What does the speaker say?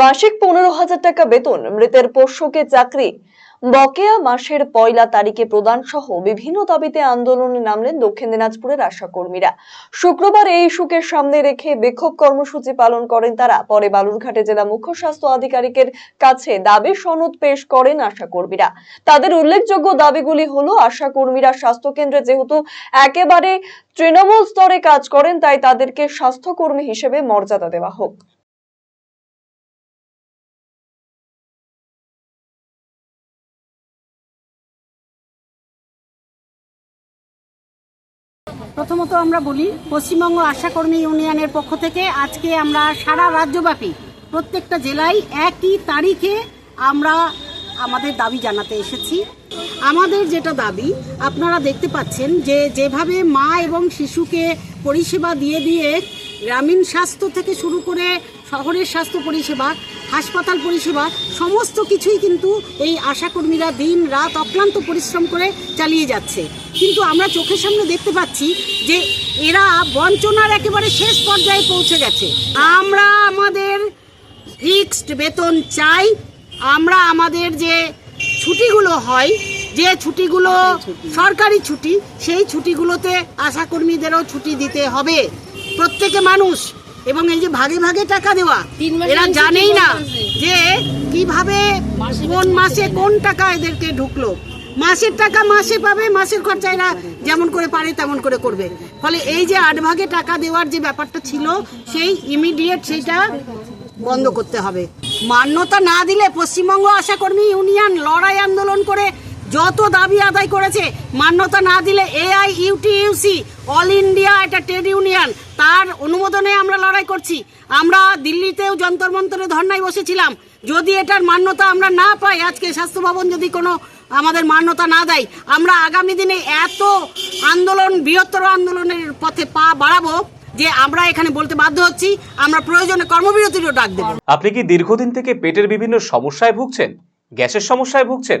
মাসিক পনেরো হাজার টাকা বেতন, মৃতের পোষ্যকে চাকরি। বকেয়া মাসের পয়লা তারিখে প্রদান সহ বিভিন্ন দাবিতে আন্দোলনে নামলেন দক্ষিণ দিনাজপুরের আশা কর্মীরা। শুক্রবার এই ইস্যুকে সামনে রেখে বিক্ষোভ কর্মসূচি পালন করেন তারা। পরে বালুরঘাটে জেলা মুখ্য স্বাস্থ্য আধিকারিকের কাছে দাবি সনদ পেশ করেন আশা কর্মীরা। তাদের উল্লেখযোগ্য দাবিগুলি হলো, আশা কর্মীরা স্বাস্থ্য কেন্দ্রে যেহেতু একেবারে তৃণমূল স্তরে কাজ করেন, তাই তাদেরকে স্বাস্থ্যকর্মী হিসেবে মর্যাদা দেওয়া হোক। প্রথমত আমরা বলি, পশ্চিমবঙ্গ আশাকর্মী ইউনিয়নের পক্ষ থেকে আজকে আমরা সারা রাজ্যব্যাপী, প্রত্যেকটা জেলায় একই তারিখে আমরা আমাদের দাবি জানাতে এসেছি। আমাদের যেটা দাবি, আপনারা দেখতে পাচ্ছেন যে যেভাবে মা এবং শিশুকে পরিষেবা দিয়ে দিয়ে গ্রামীণ স্বাস্থ্য থেকে শুরু করে শহরের স্বাস্থ্য পরিষেবা হাসপাতাল পরিষেবা, সমস্ত কিছুই কিন্তু এই আশাকর্মীরা দিন রাত অক্লান্ত পরিশ্রম করে চালিয়ে যাচ্ছে। কিন্তু আমরা চোখের সামনে দেখতে পাচ্ছি যে এরা বঞ্চনার একেবারে শেষ পর্যায়ে পৌঁছে গেছে। আমরা আমাদের ফিক্সড বেতন চাই, আমরা আমাদের যে ছুটিগুলো হয়, যে ছুটিগুলো সরকারি ছুটি, সেই ছুটিগুলোতে আশাকর্মীদেরও ছুটি দিতে হবে। প্রত্যেকে মানুষ এবং এই যে ভাগে ভাগে টাকা দেওয়া এরা জানেই না যে কীভাবে কোন মাসে কোন টাকা এদেরকে ঢুকলো। মাসের টাকা মাসে পাবে মাসের খরচা এরা যেমন করে পারে তেমন করে করবে। ফলে এই যে আট ভাগে টাকা দেওয়ার যে ব্যাপারটা ছিল সেই ইমিডিয়েট সেইটা বন্ধ করতে হবে। মান্যতা না দিলে পশ্চিমবঙ্গ আশাকর্মী ইউনিয়ন লড়াই আন্দোলন করে যত দাবি আদায় করেছে, মান্যতা না দিলে এআই ইউটিইউসি অল ইন্ডিয়া একটা ট্রেড ইউনিয়ন, তার অনুমোদনে আমরা লড়াই করছি। আমরা দিল্লিতেও যন্তর মন্তরে ধর্নায় বসেছিলাম। যদি এটার মান্যতা আমরা না পাই, আজকে স্বাস্থ্য ভবন যদি কোনো আমাদের মান্যতা না দেয়, আমরা আগামী দিনে এত আন্দোলন, বৃহত্তর আন্দোলনের পথে পা বাড়াবো যে আমরা এখানে বলতে বাধ্য হচ্ছি, আমরা প্রয়োজনে কর্মবিরতিরও ডাক দেবো। আপনি কি দীর্ঘদিন থেকে পেটের বিভিন্ন সমস্যায় ভুগছেন? গ্যাসের সমস্যায় ভুগছেন?